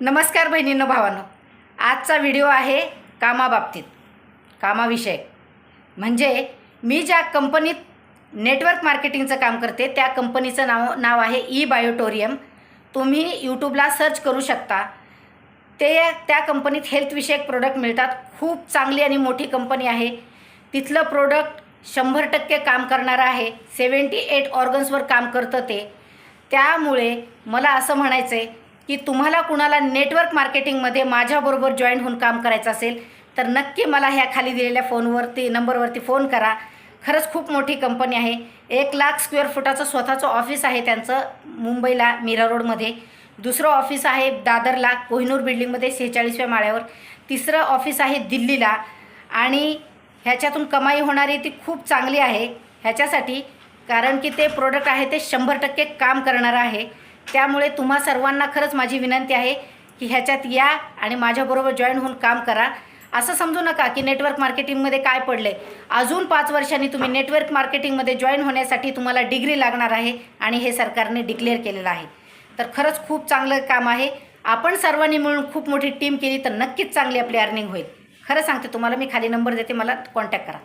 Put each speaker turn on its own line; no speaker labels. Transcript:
नमस्कार बहिणींनो भावांनो. आजचा व्हिडिओ आहे कामाबाबतीत कामाविषयक म्हणजे मी ज्या कंपनीत नेटवर्क मार्केटिंगचं काम करते त्या कंपनीचं नाव नाव आहे ई बायोटोरियम तुम्ही यूट्यूबला सर्च करू शकता. ते त्या कंपनीत हेल्थविषयक प्रोडक्ट मिळतात. खूप चांगली आणि मोठी कंपनी आहे. तिथलं प्रोडक्ट शंभर टक्के काम करणारं आहे. सेवन्टी एट ऑर्गन्सवर काम करतं ते. त्यामुळे मला असं म्हणायचं आहे की तुम्हाला कुणाला नेटवर्क मार्केटिंगमध्ये माझ्याबरोबर जॉईन होऊन काम करायचं असेल तर नक्की मला ह्या खाली दिलेल्या फोनवरती नंबरवरती फोन करा. खरंच खूप मोठी कंपनी आहे. एक लाख स्क्वेअर फुटाचं स्वतःचं ऑफिस आहे त्यांचं मुंबईला मीरा रोडमध्ये दुसरं ऑफिस आहे दादरला कोहिनूर बिल्डिंगमध्ये सेहेचाळीसव्या माळ्यावर. तिसरं ऑफिस आहे दिल्लीला. आणि ह्याच्यातून कमाई होणारी ती खूप चांगली आहे. ह्याच्यासाठी कारण की ते प्रोडक्ट आहे ते शंभर टक्के काम करणारं आहे. त्यामुळे तुम्हा सर्वांना खरंच माझी विनंती आहे की ह्याच्यात या आणि माझ्याबरोबर जॉईन होऊन काम करा. असं समजू नका की नेटवर्क मार्केटिंगमध्ये काय पडलं आहे अजून पाच वर्षांनी तुम्ही नेटवर्क मार्केटिंगमध्ये जॉईन होण्यासाठी तुम्हाला डिग्री लागणार आहे आणि हे सरकारने डिक्लेअर केलेलं आहे. तर खरंच खूप चांगलं काम आहे. आपण सर्वांनी मिळून खूप मोठी टीम केली तर नक्कीच चांगली आपली अर्निंग होईल. खरं सांगते तुम्हाला मी खाली नंबर देते मला कॉन्टॅक्ट करा.